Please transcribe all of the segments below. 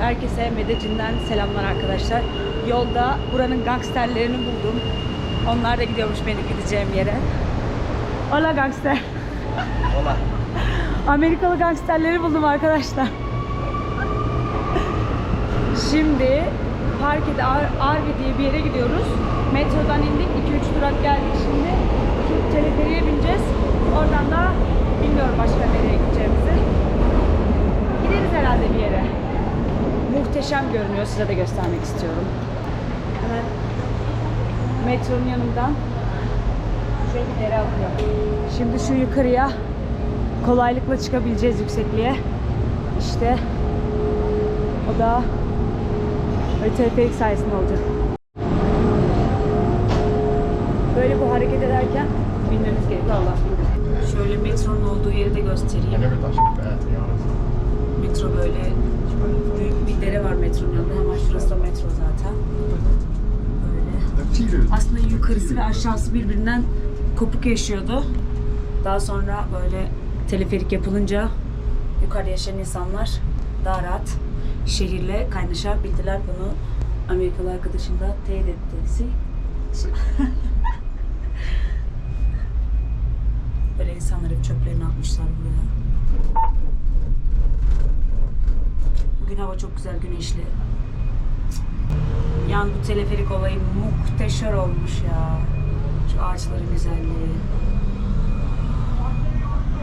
Herkese Medecin'den selamlar arkadaşlar. Yolda buranın gangsterlerini buldum. Onlar da gidiyormuş benim gideceğim yere. Hola gangster. Hola. Amerikalı gangsterleri buldum arkadaşlar. Şimdi Parke'de Ar- Arvi diye bir yere gidiyoruz. Metrodan indik. 2-3 durak geldik şimdi. Şimdi teleferiye bineceğiz. Oradan da bilmiyorum başka nereye gideceğimizi. Gideriz herhalde bir yere. Muhteşem görünüyor. Size de göstermek istiyorum. Hemen metronun yanından şöyle bir dere akıyor. Şimdi şu yukarıya kolaylıkla çıkabileceğiz yüksekliğe. İşte o da teleferik sayesinde olacak. Böyle bu hareket ederken binmemiz gerekiyor Allah bilir. Şöyle metronun olduğu yeri de göstereyim. Metro böyle büyük bir dere var metronun yanında. Hemen şurası da metro zaten. Böyle. Aslında yukarısı ve aşağısı birbirinden kopuk yaşıyordu. Daha sonra böyle teleferik yapılınca yukarıda yaşayan insanlar daha rahat şehirle kaynaşabildiler. Bunu Amerikalı arkadaşım da teyit etti. Böyle insanlar hep çöplerini atmışlar buraya. Bugün hava çok güzel, güneşli. Yani bu teleferik olayı muhteşem olmuş ya. Şu ağaçların güzelliği.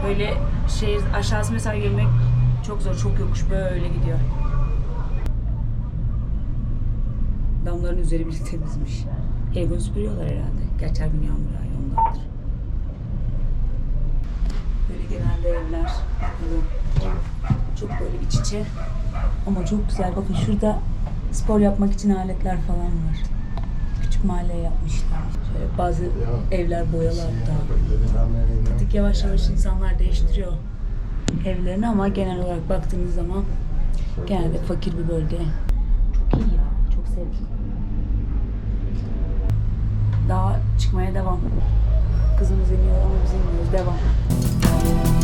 Böyle şehir aşağısı mesela yürümek çok zor, çok yokuş böyle gidiyor. Damların üzeri bile temizmiş. Her süpürüyorlar herhalde. Gerçi her gün yağmur yağıyor ondandır. Böyle genelde evler. Çok böyle iç içe. Ama çok güzel. Bakın şurada spor yapmak için aletler falan var. Küçük mahalleye yapmışlar. Şöyle bazı evler boyalı hatta. Artık yavaş yavaş insanlar değiştiriyor evlerini ama genel olarak baktığınız zaman genelde fakir bir bölge. Çok iyi ya. Çok sevdim. Daha çıkmaya devam. Kızımız iniyor ama biz inmiyoruz. Devam.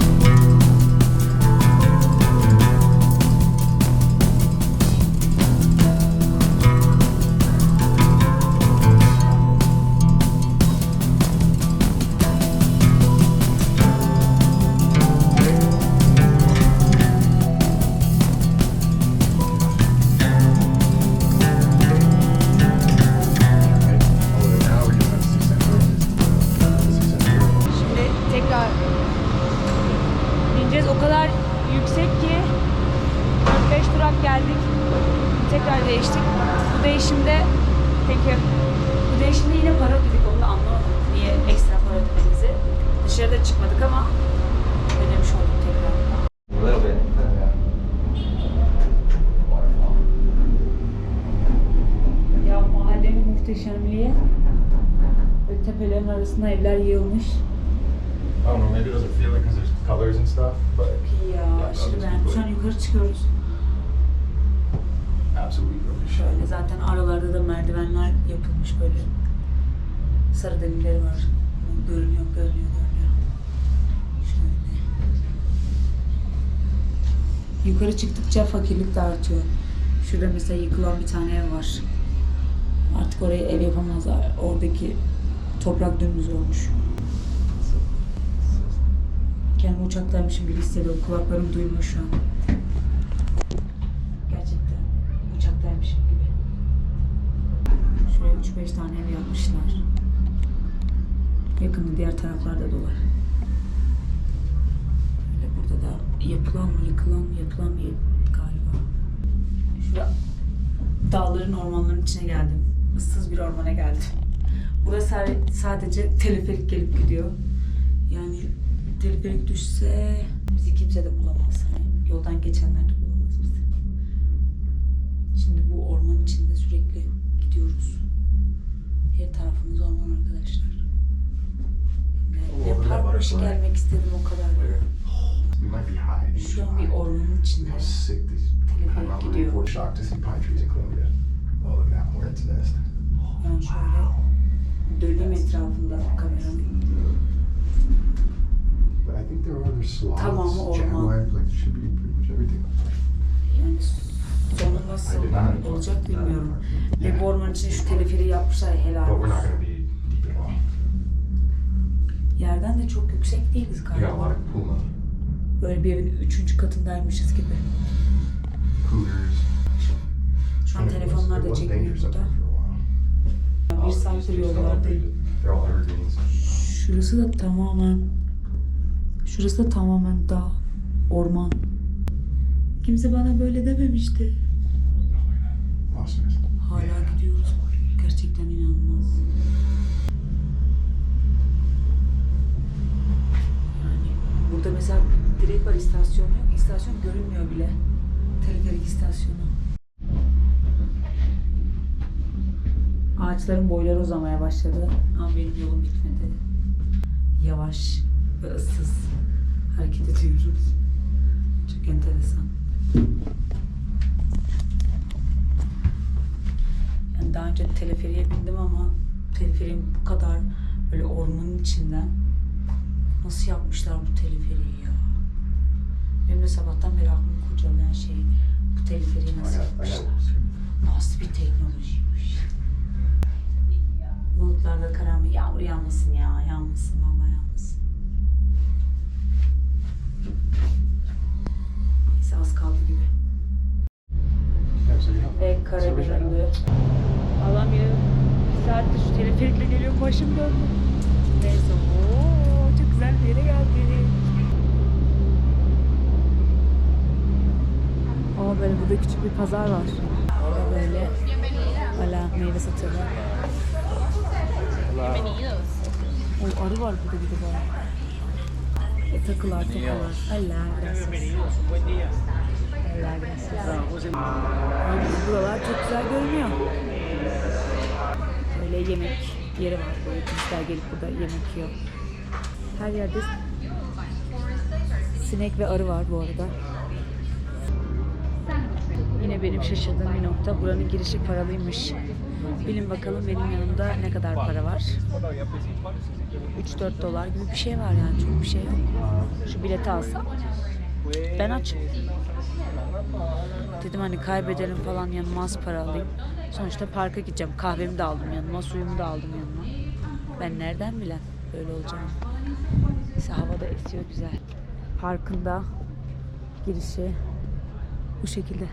Tepelerin arasında evler yığılmış. I don't know, maybe it doesn't feel it because there's colors and stuff, but Çok iyi ya. Yeah, Aşırı beğendim. Şu an yukarı çıkıyoruz. absolutely really Şöyle zaten aralarda da merdivenler yapılmış böyle. Sarı demirleri var. Görünüyor, görünüyor, görünüyor. Şöyle. Yukarı çıktıkça fakirlik de artıyor. Şurada mesela yıkılan bir tane ev var. Artık oraya ev yapamazlar. Oradaki toprak dümdüz olmuş. Kendimi uçaktaymışım gibi hissediyorum. Kulaklarım duymuyor şu an. Gerçekten uçaktaymışım gibi. Şuraya 3-5 tane ev yapmışlar. Yakında diğer taraflarda da var. Böyle burada da yapılan mı, yıkılan mı, yapılan ev galiba. Şurada dağların, ormanların içine geldim. Issız bir ormana geldim. Burası sa- sadece teleferik gelip gidiyor. Yani teleferik düşse bizi kimse de bulamaz. Hani yoldan geçenler de bulamaz bizi. Şimdi bu ormanın içinde sürekli gidiyoruz. Her tarafımız orman arkadaşlar. Ne, ne parkmış gelmek istedim o kadar. Şu an bir ormanın içinde. Teleferik gidiyor. Yani şöyle döneyim etrafında kameranın. But I think there are other sloths, Tamamı orman. jaguars, like there should be pretty much everything. Yani Sonu nasıl olacak bilmiyorum. Ve bu orman için şu teleferi yapmışlar ya, helal But we're not olsun. gonna be deep at all. Yerden de çok yüksek değiliz We got a lot galiba. of puma, Böyle bir evin üçüncü katındaymışız gibi. cougars. Şu an And it was- telefonlar it da wasn't çekmiyor dangerous up burada. there for a while. Bir saattir yollardayım. Şurası da tamamen Şurası da tamamen dağ, orman. Kimse bana böyle dememişti. Hala gidiyoruz. Gerçekten inanılmaz. Yani burada mesela direkt var istasyon yok. İstasyon görünmüyor bile. Teleferik istasyonu. Ağaçların boyları uzamaya başladı. Ama benim yolum bitmedi. Yavaş ve ıssız hareket ediyoruz. Çok enteresan. Yani daha önce teleferiye bindim ama teleferiğin bu kadar böyle ormanın içinden nasıl yapmışlar bu teleferiği ya? Benim de sabahtan beri aklımı kurcalayan şey bu teleferiği I nasıl yapmışlar? Nasıl bir teknolojiymiş? Bulutlarda kararma yağmur yağmasın ya, yağmasın vallahi yağmasın. Neyse az kaldı gibi. Ve kara göründü. Allah'ım ya bir saattir şu teleferikle geliyor başım döndü. Neyse ooo çok güzel bir yere geldik. Aa böyle burada küçük bir pazar var. Orada böyle hala meyve satıyorlar. Oy arı var burada bir de bayağı. E, takılar takılar. Allah gracias. Allah gracias. Abi buralar çok güzel görünüyor. Böyle yemek yeri var. Böyle turistler gelip burada yemek yiyor. Her yerde sinek ve arı var bu arada. Yine benim şaşırdığım bir nokta. Buranın girişi paralıymış. Bilin bakalım benim yanımda ne kadar para var. 3-4 dolar gibi bir şey var yani çok bir şey yok. Şu bileti alsam ben açım. Dedim hani kaybedelim falan yanıma az para alayım. Sonuçta parka gideceğim. Kahvemi de aldım yanıma, suyumu da aldım yanıma. Ben nereden bilen böyle olacağını. Neyse hava da esiyor güzel. Parkında girişi bu şekilde.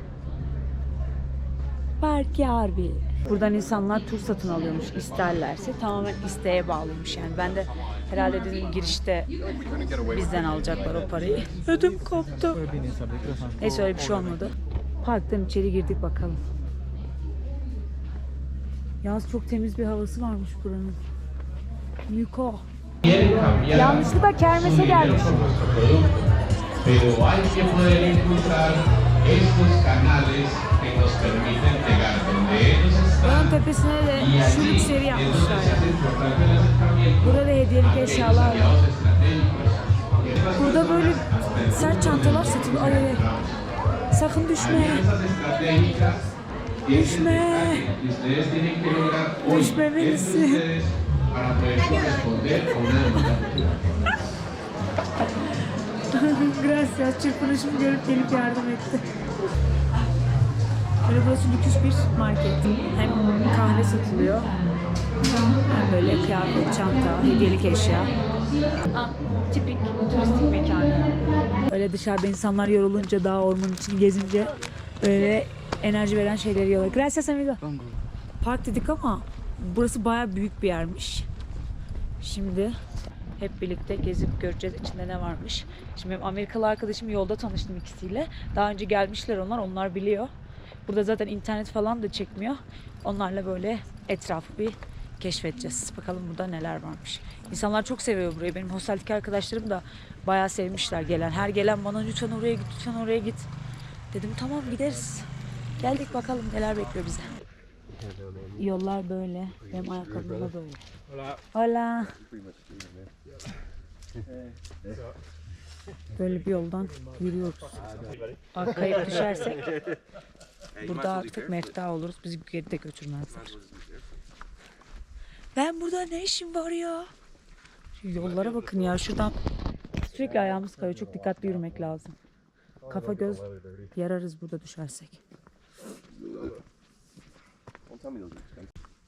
Park harbi. Buradan insanlar tur satın alıyormuş isterlerse. Tamamen isteğe bağlıymış yani. Ben de herhalde dedim girişte bizden alacaklar o parayı. Ödüm koptu. Neyse öyle bir şey olmadı. Parktan içeri girdik bakalım. Yalnız çok temiz bir havası varmış buranın. Miko. Yanlışlıkla kermese gelmiş. Estos canales que nos permiten llegar donde ellos están Buranın tepesine de şu es yapmışlar. Burada da hediyelik eşyalar var. Burada böyle sert çantalar satılıyor. Ay. Sakın düşme. Düşme. Düşmemelisin. para poder corresponder a una demanda. Gracias. Çırpınışımı görüp gelip yardım etti. Böyle burası lüks bir market. Hem kahve satılıyor. Hem böyle kıyafet, çanta, hediyelik eşya. Aa, tipik turistik mekanı. Öyle dışarıda insanlar yorulunca dağ ormanın içini gezince böyle enerji veren şeyleri yiyorlar. Gracias amigo. Park dedik ama burası baya büyük bir yermiş. Şimdi hep birlikte gezip göreceğiz içinde ne varmış. Şimdi benim Amerikalı arkadaşım yolda tanıştım ikisiyle. Daha önce gelmişler onlar, onlar biliyor. Burada zaten internet falan da çekmiyor. Onlarla böyle etrafı bir keşfedeceğiz. Bakalım burada neler varmış. İnsanlar çok seviyor burayı. Benim hosteldeki arkadaşlarım da bayağı sevmişler gelen. Her gelen bana lütfen oraya git, lütfen oraya git. Dedim tamam gideriz. Geldik bakalım neler bekliyor bize. Yollar böyle. Benim ayakkabım da böyle. Hola. Böyle bir yoldan yürüyoruz. Bak kayıp düşersek burada artık mefta oluruz. Bizi geride götürmezler. Ben burada ne işim var ya? Şu yollara bakın ya şuradan sürekli ayağımız kayıyor. Çok dikkatli yürümek lazım. Kafa göz yararız burada düşersek.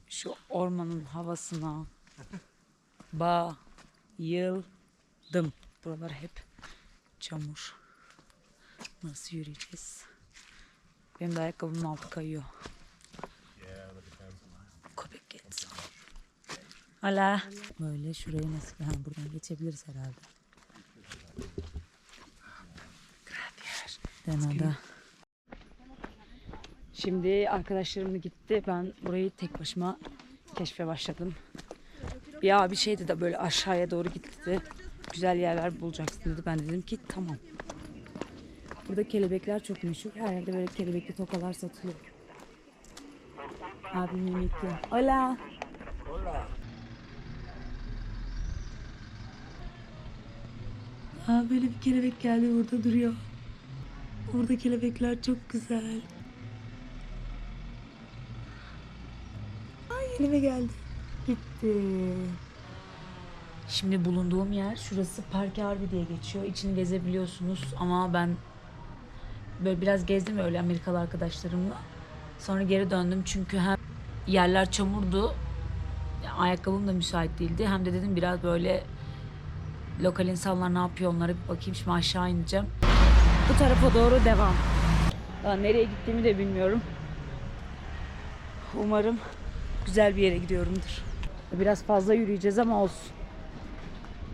Şu ormanın havasına bayıldım. Buralar hep çamur. Nasıl yürüyeceğiz? Benim de ayakkabımın altı kayıyor. Köpek geçsin. Hala. Böyle şurayı nasıl? Ha, buradan geçebiliriz herhalde. Gracias. De nada. Şimdi arkadaşlarım da gitti. Ben burayı tek başıma keşfe başladım. Bir abi şey dedi böyle aşağıya doğru gitti. Güzel yerler bulacaksın dedi. Ben de dedim ki tamam. Burada kelebekler çok meşhur. Her yerde böyle kelebekli tokalar satılıyor. Abi mimikli. Hola. Aa, böyle bir kelebek geldi burada duruyor. Orada kelebekler çok güzel. Ay elime geldi. Gitti. Şimdi bulunduğum yer şurası Park Harbi diye geçiyor. İçini gezebiliyorsunuz ama ben böyle biraz gezdim öyle Amerikalı arkadaşlarımla. Sonra geri döndüm çünkü hem yerler çamurdu. Ayakkabım da müsait değildi. Hem de dedim biraz böyle lokal insanlar ne yapıyor onlara bir bakayım. Şimdi aşağı ineceğim. Bu tarafa doğru devam. Daha nereye gittiğimi de bilmiyorum. Umarım güzel bir yere gidiyorumdur. Biraz fazla yürüyeceğiz ama olsun.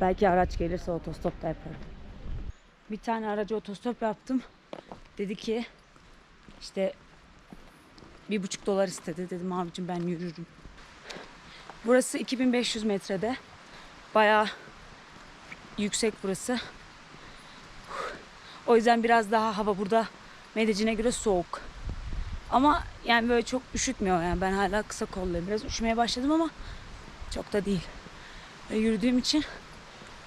Belki araç gelirse otostop da yaparım. Bir tane aracı otostop yaptım. Dedi ki işte bir buçuk dolar istedi. Dedim abicim ben yürürüm. Burası 2500 metrede. Bayağı yüksek burası. O yüzden biraz daha hava burada Medecin'e göre soğuk. Ama yani böyle çok üşütmüyor yani ben hala kısa kolluyum. Biraz üşümeye başladım ama çok da değil. Ve yürüdüğüm için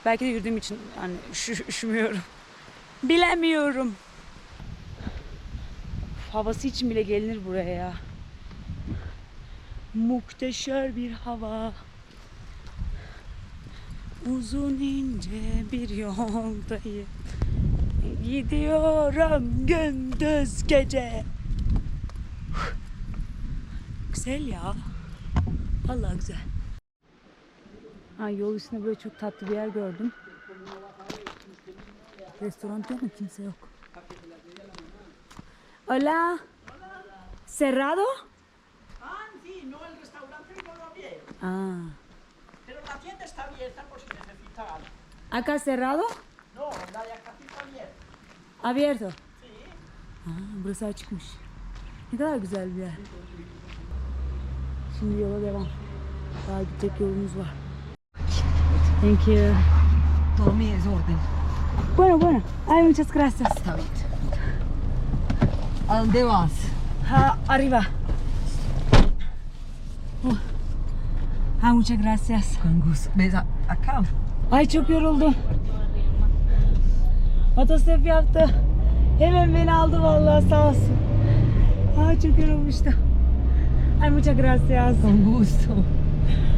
belki de yürüdüğüm için yani üşü- üşümüyorum. Bilemiyorum. Havası için bile gelinir buraya ya. Muhteşem bir hava. Uzun ince bir yoldayım. Gidiyorum gündüz gece. Güzel ya. Vallahi güzel. Ha, yol üstünde böyle çok tatlı bir yer gördüm. Restoran yok mu? Kimse yok. Hola. ¿Cerrado? Ah, sí, no, el restaurante no lo abierto, Ah. pero la tienda está abierta por si necesita algo. ¿Acá cerrado? No, la de acá sí está abierta. Abierto. Aa, burası açıkmış. Ne kadar güzel bir yer. Şimdi yola devam. Daha gidecek yolumuz var. Thank you. Todo mi desorden. Bueno, bueno. Ay, muchas gracias. Está bien. ¿A dónde vas? Ha, arriba. Oh. Ha, muchas gracias. Con gusto. ¿Ves a- acá? Ay çok yoruldum. Otostop yaptı. Hemen beni aldı vallahi sağ olsun. Ay çok yorulmuştum. Ay muchas gracias. Con gusto.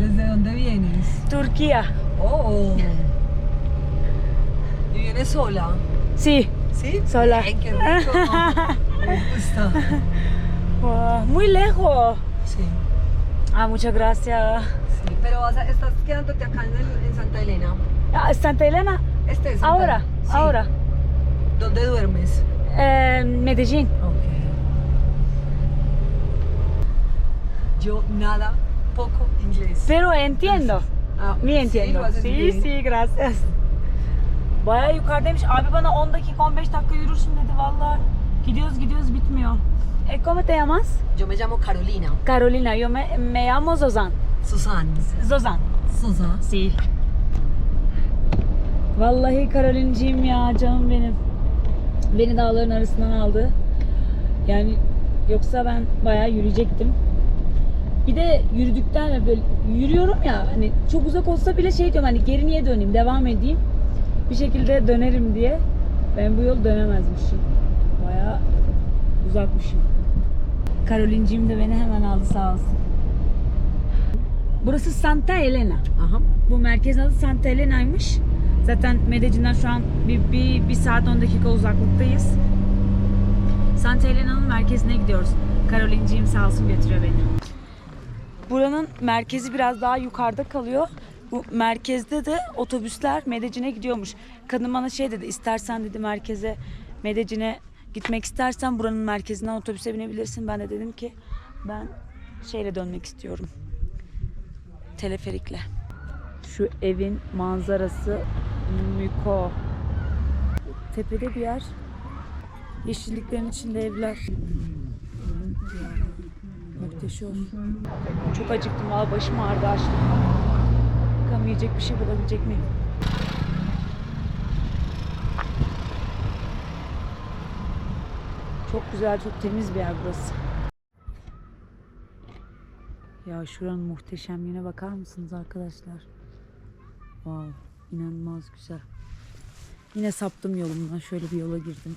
¿Desde dónde vienes? Turquía. Oh. ¿Y vienes sola? Sí. ¿Sí? Sola. Ay, qué rico. Gusta. Wow, muy lejos. Sí. Ah, muchas gracias. Sí, pero vas a- estás quedándote acá en, el- en Santa Elena. Ah, Santa Elena. Este es Santa Ahora, Sí. ahora. ¿Dónde duermes? Eh, Medellín. Ok. Yo nada, poco inglés. Pero entiendo. Ah, Mi sí, entiendo. Sí, sí, gracias. Baya yukarıdaymış. Abi bana 10 dakika 15 dakika yürürsün dedi vallahi. Gidiyoruz gidiyoruz bitmiyor. E, ¿Cómo te llamas? Yo me llamo Carolina. Carolina, yo me, me llamo Zozan. Susan. Zozan. Susan. Sí. Vallahi Karolinciyim ya canım benim. Beni dağların arasından aldı. Yani yoksa ben bayağı yürüyecektim. Bir de yürüdükten ve böyle yürüyorum ya hani çok uzak olsa bile şey diyorum hani geri niye döneyim devam edeyim. Bir şekilde dönerim diye. Ben bu yol dönemezmişim. Bayağı uzakmışım. Karolinciğim de beni hemen aldı sağ olsun. Burası Santa Elena. Aha. Bu merkezin adı Santa Elena'ymış. Zaten Medellin'den şu an bir, bir, bir saat 10 dakika uzaklıktayız. Santa Elena'nın merkezine gidiyoruz. Karolinciğim sağ olsun götürüyor beni. Buranın merkezi biraz daha yukarıda kalıyor. Bu merkezde de otobüsler Medecin'e gidiyormuş. Kadın bana şey dedi istersen dedi merkeze Medecin'e gitmek istersen buranın merkezinden otobüse binebilirsin. Ben de dedim ki ben şeyle dönmek istiyorum. Teleferikle. Şu evin manzarası müko. Tepede bir yer. Yeşilliklerin içinde evler. Muhteşem. Çok acıktım. Valla başım ağrıdı açlıktan. Bakalım yiyecek bir şey bulabilecek miyim? Çok güzel, çok temiz bir yer burası. Ya şuranın muhteşemliğine bakar mısınız arkadaşlar? Wow, inanılmaz güzel. Yine saptım yolumdan. Şöyle bir yola girdim.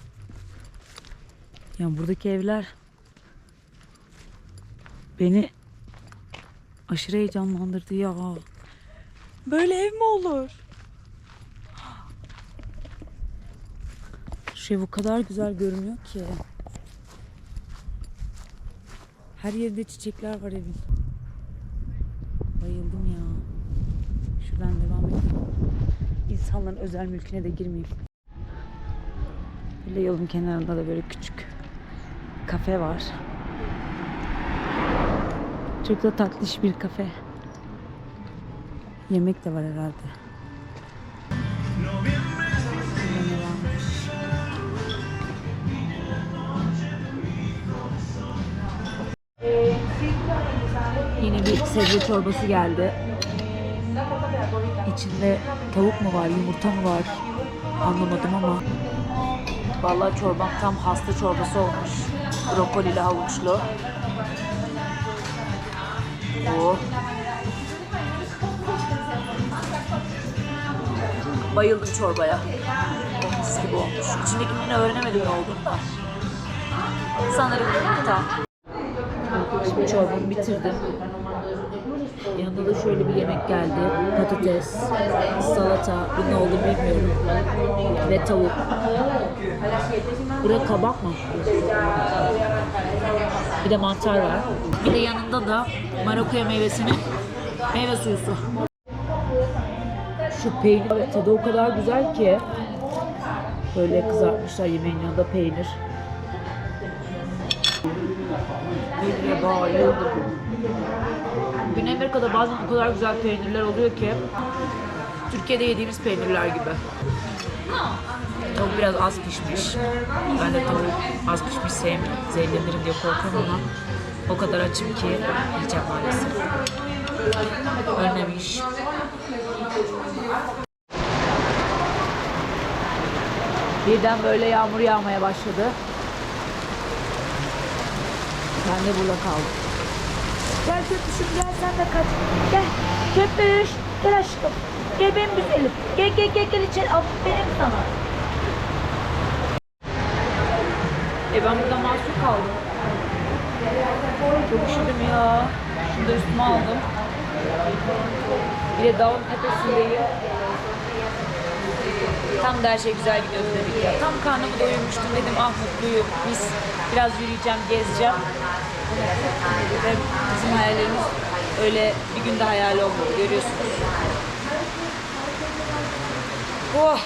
Ya buradaki evler beni aşırı heyecanlandırdı ya. Böyle ev mi olur? Şu ev o kadar güzel görünüyor ki. Her yerde çiçekler var evin. Bayıldım ya. Şuradan devam edelim. İnsanların özel mülküne de girmeyeyim. Böyle yolun kenarında da böyle küçük kafe var. Çok da tatlış bir kafe. Yemek de var herhalde. Bir sebze çorbası geldi. İçinde tavuk mu var, yumurta mı var anlamadım ama Vallahi çorbam tam hasta çorbası olmuş. Brokolili havuçlu. Oh. Bayıldım çorbaya. Mis gibi olmuş. İçindekini öğrenemedim ne olduğunu da. Sanırım yumurta. Şimdi çorbamı bitirdim. Yanında da şöyle bir yemek geldi. Patates, salata, bu ne oldu bilmiyorum. Ve tavuk. Buraya kabak mı? Bir de mantar var. Bir de yanında da Marakuya meyvesinin meyve suyusu. Şu peynir tadı o kadar güzel ki. Böyle kızartmışlar yemeğin yanında peynir. Peynire bayıldım. Güney Amerika'da bazen o kadar güzel peynirler oluyor ki Türkiye'de yediğimiz peynirler gibi. Tavuk biraz az pişmiş. Ben de tavuk az pişmiş sevmiyorum. Zehirlenirim diye korkuyorum ama o kadar açım ki yiyeceğim maalesef. Ölmemiş. Birden böyle yağmur yağmaya başladı. Ben de burada kaldım. Gel köpüşüm gel sen de kaç. Gel köpüş. Gel aşkım. Gel benim güzelim. Gel gel gel gel içeri. Aferin sana. E ben burada mahsur kaldım. Çok üşüdüm ya. Şunu da üstüme aldım. Bir de dağın tepesindeyim. Tam da her şey güzel gidiyordu dedik ya. Tam karnımı doyurmuştum dedim ah mutluyum. Biz biraz yürüyeceğim, gezeceğim. Ve bizim hayallerimiz öyle bir günde hayal olmadı görüyorsunuz. Oh.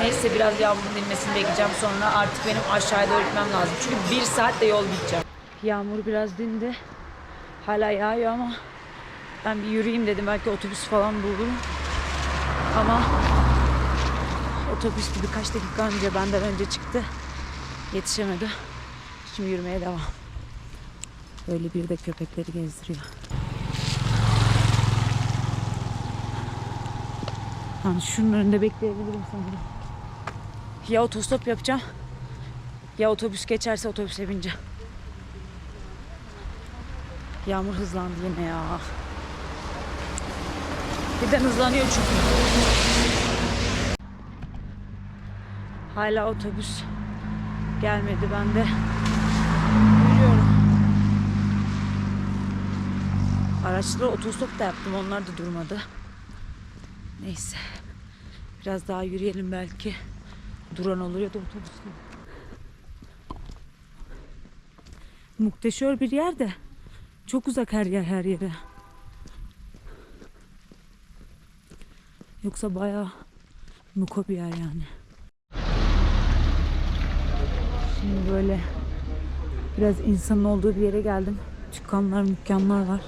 Neyse biraz yağmurun dinmesini bekleyeceğim sonra artık benim aşağıya doğru gitmem lazım. Çünkü bir saatte yol gideceğim. Yağmur biraz dindi. Hala yağıyor ama ben bir yürüyeyim dedim. Belki otobüs falan bulurum. Ama otobüs birkaç dakika önce benden önce çıktı. Yetişemedi. Şimdi yürümeye devam. Böyle bir de köpekleri gezdiriyor. Yani şunun önünde bekleyebilirim sanırım. Ya otostop yapacağım. Ya otobüs geçerse otobüse bineceğim. Yağmur hızlandı yine ya. Birden hızlanıyor çünkü. Hala otobüs gelmedi ben de. Yürüyorum. Araçlara otostop da yaptım. Onlar da durmadı. Neyse. Biraz daha yürüyelim belki. Duran olur ya da otobüsle. Muhteşem bir yerde. Çok uzak her yer her yere. Yoksa bayağı muko bir yer yani. Şimdi böyle biraz insanın olduğu bir yere geldim. Dükkanlar, mükkanlar var.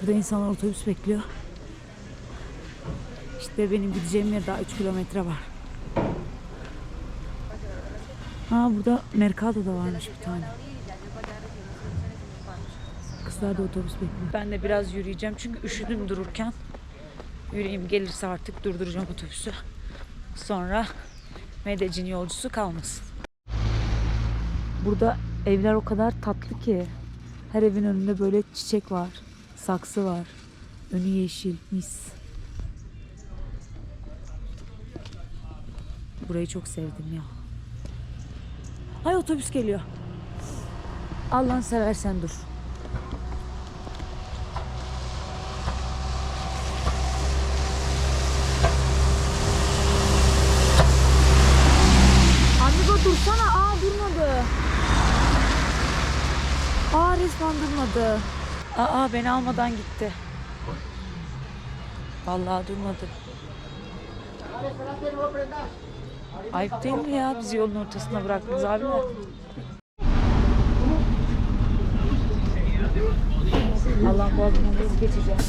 Burada insanlar otobüs bekliyor. İşte benim gideceğim yer daha 3 kilometre var. Ha burada Mercado da varmış bir tane. Kızlar da otobüs bekliyor. Ben de biraz yürüyeceğim çünkü üşüdüm dururken. Yüreğim gelirse artık durduracağım otobüsü. Sonra Medellin yolcusu kalmasın. Burada evler o kadar tatlı ki. Her evin önünde böyle çiçek var. Saksı var. Önü yeşil, mis. Burayı çok sevdim ya. Ay otobüs geliyor. Allah'ını seversen dur. Amigo dursana. Aa durmadı. Aa durmadı. Aa beni almadan gitti. Vallahi durmadı. Ayıp değil mi ya bizi yolun ortasına bıraktınız abiler? Allah nasıl geçeceğim?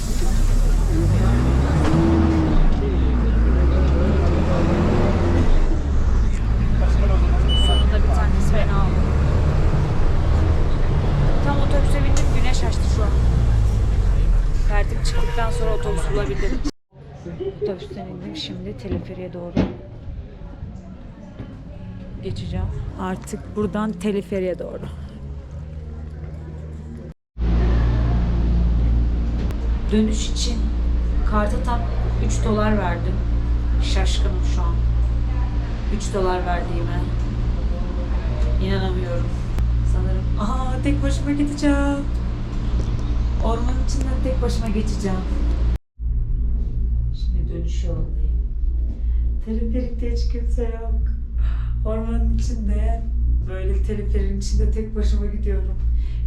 Sonunda bir tanesi beni aldı. Tam otobüse bindim güneş açtı şu an. Kartım çıktıktan sonra otobüs bulabildim. Otobüsten indim şimdi teleferiye doğru geçeceğim. Artık buradan teleferiye doğru. Dönüş için karta tam 3 dolar verdim. Şaşkınım şu an. 3 dolar verdiğime. İnanamıyorum. Sanırım aa tek başıma gideceğim. Ormanın içinden tek başıma geçeceğim. Şimdi dönüş yolundayım. Teleferikte hiç kimse yok. Ormanın içinde böyle teleferin içinde tek başıma gidiyorum.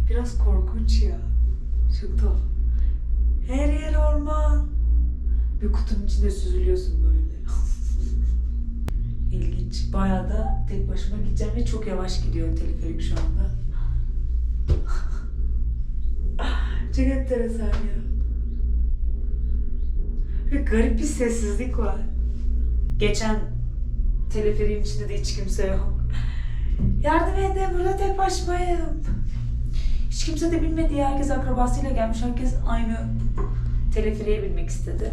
Biraz korkunç ya. Çok tuhaf. Her yer orman. Bir kutunun içinde süzülüyorsun böyle. İlginç. Bayağı da tek başıma gideceğim ve çok yavaş gidiyor teleferik şu anda. çok enteresan ya. Ve garip bir sessizlik var. Geçen teleferiğin içinde de hiç kimse yok. Yardım edin burada tek başımayım. Hiç kimse de bilmedi ya. Herkes akrabasıyla gelmiş. Herkes aynı teleferiğe binmek istedi.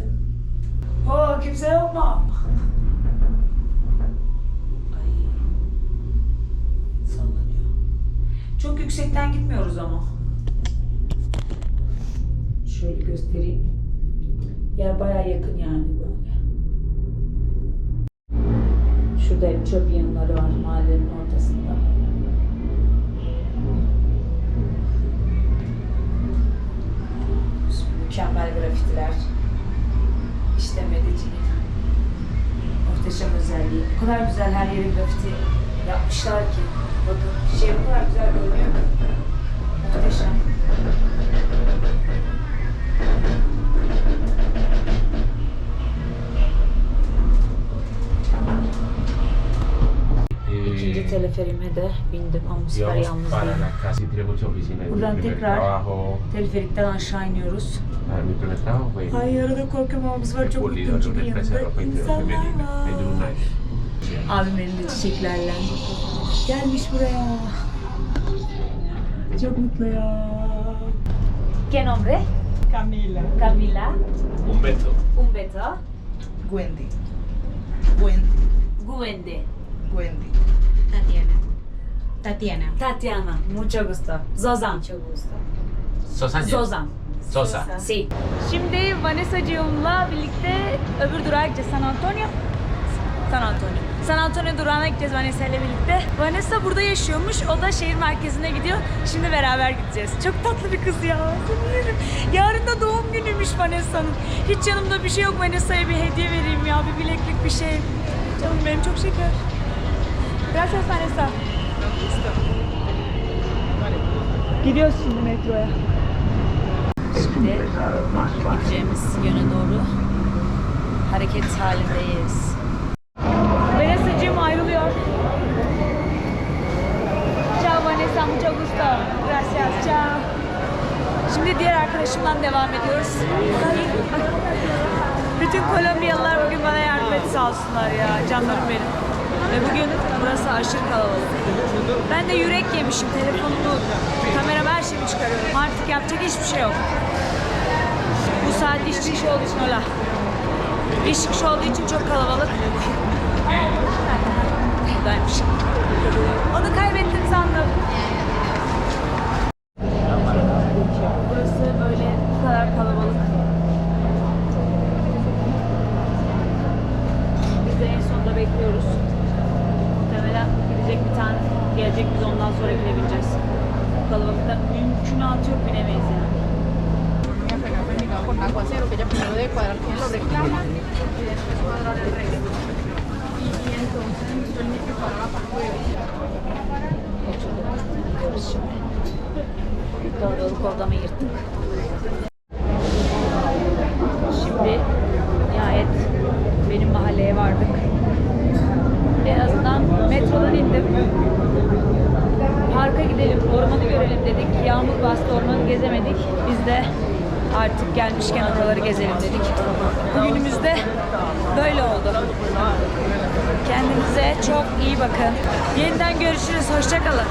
Oo kimse yok mu? Ay. Sallanıyor. Çok yüksekten gitmiyoruz ama. Şöyle göstereyim. Yer bayağı yakın yani böyle. Şurada hep çöp yığınları var mahallenin ortasında. Mükemmel grafitiler. İşte Medellin'in muhteşem özelliği. O kadar güzel her yere grafiti yapmışlar ki. Bakın şey o kadar güzel görünüyor. Muhteşem. Teleferime de bindim ama bu sefer yalnız değilim. Buradan tekrar teleferikten aşağı iniyoruz. Ay arada korkumamız var. de Çok mutluyum çünkü yanımda insanlar var. Abim elinde çiçeklerle. Gelmiş buraya. Çok mutlu ya. ¿Qué nombre? Camila. Camila. Humberto. Un beto. Wendy. Wendy. Güvende. Tatiana. Tatiana. Tatiana. Mucho gusto. Zozan. Mucho gusto. Sosa. Zozan. Sosa. Si. Şimdi Vanessa'cığımla birlikte öbür durağa gideceğiz. San Antonio. San Antonio. San Antonio durağına gideceğiz Vanessa ile birlikte. Vanessa burada yaşıyormuş. O da şehir merkezine gidiyor. Şimdi beraber gideceğiz. Çok tatlı bir kız ya. Seni yerim. Yarın da doğum günüymüş Vanessa'nın. Hiç yanımda bir şey yok. Vanessa'ya bir hediye vereyim ya. Bir bileklik bir şey. Canım benim çok şeker. Gracias Vanessa. Gidiyoruz şimdi metroya. Şimdi gideceğimiz yöne doğru hareket halindeyiz. Vanessa'cığım ayrılıyor. Ciao Vanessa, mucho gusto. Gracias, ciao. Şimdi diğer arkadaşımdan devam ediyoruz. Bütün Kolombiyalılar bugün bana yardım etti sağ olsunlar ya. Canlarım benim. Ve bugün burası aşırı kalabalık. Ben de yürek yemişim. Telefonumu, kameramı her şeyimi çıkarıyorum. Artık yapacak hiçbir şey yok. Bu saat iş çıkışı olduğu için öyle. İş çıkışı olduğu için çok kalabalık. Buradaymış. Onu kaybettim sandım. Burası böyle bu kadar kalabalık. Biz de en sonunda bekliyoruz. Muhtemelen gidecek bir tane gelecek biz ondan sonra gidebileceğiz. Bu kalabalıkta mümkünatı yok binemeyiz yani. con aguacero yırttık. Şimdi nihayet benim mahalleye vardık. En azından metrodan indim. Parka gidelim, ormanı görelim dedik. Yağmur bastı, ormanı gezemedik. Biz de artık gelmişken oraları gezelim dedik. Bugünümüzde böyle oldu. Kendinize çok iyi bakın. Yeniden görüşürüz. Hoşçakalın.